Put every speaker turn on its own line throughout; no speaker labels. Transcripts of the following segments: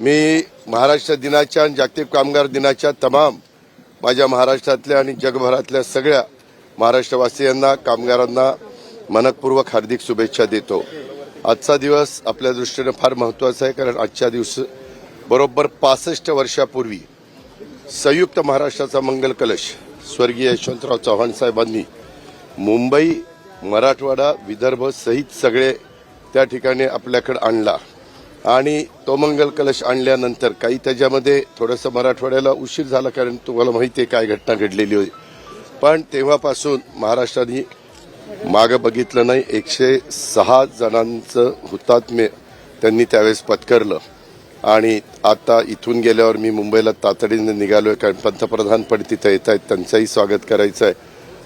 मी महाराष्ट्र दिनाच्या आणि जागतिक कामगार दिनाच्या तमाम माझ्या महाराष्ट्रातल्या आणि जगभरातल्या सगळ्या महाराष्ट्रवासियांना कामगारांना मनपूर्वक हार्दिक शुभेच्छा देतो. आजचा दिवस आपल्या दृष्टीनं फार महत्त्वाचा आहे कारण आजच्या दिवस बरोबर पासष्ट वर्षापूर्वी संयुक्त महाराष्ट्राचा मंगल कलश स्वर्गीय यशवंतराव चव्हाण साहेबांनी मुंबई मराठवाडा विदर्भ सहित सगळे त्या ठिकाणी आपल्याकडे आणला. आणि तो मंगल कलश आणल्यानंतर काही त्याच्यामध्ये थोडंसं मराठवाड्याला उशीर झाला कारण तुम्हाला माहिती आहे काय घटना घडलेली होती. पण तेव्हापासून महाराष्ट्राने मागं बघितलं नाही. एकशे सहा जणांचं हुतात्म्य त्यांनी त्यावेळेस पत्करलं. आणि आता इथून गेल्यावर मी मुंबईला तातडीने निघालो आहे कारण पंतप्रधान पण तिथं येत आहेत त्यांचंही स्वागत करायचं आहे.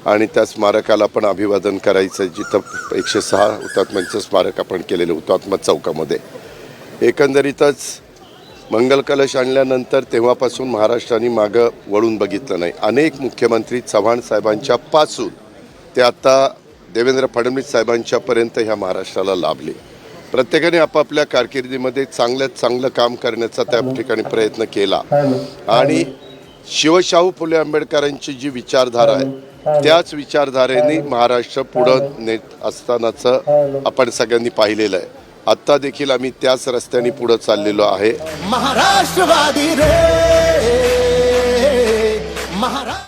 आणि त्या स्मारकाला पण अभिवादन करायचं आहे. जिथं एकशे सहा हुतात्म्यांचं स्मारक आपण केलेलं हुतात्मा चौकामध्ये. एकंदरीतच मंगल कलश आणल्यानंतर तेव्हापासून महाराष्ट्राने मागं वळून बघितलं नाही. अनेक मुख्यमंत्री चव्हाण साहेबांच्या पासून ते आता देवेंद्र फडणवीस साहेबांच्यापर्यंत ह्या महाराष्ट्राला लाभले. प्रत्येकाने आपापल्या कारकिर्दीमध्ये चांगल्यात चांगलं काम करण्याचा त्या ठिकाणी प्रयत्न केला. आणि शिवशाहू फुले आंबेडकरांची जी विचारधारा आहे त्याच विचारधारेने महाराष्ट्र पुढं नेत असतानाचं आपण सगळ्यांनी पाहिलेलं आहे. आत्ता देखील आम्ही त्याच रस्त्याने पुढे चाललेलो आहे.
महाराष्ट्रवादी रे! महाराष्ट्र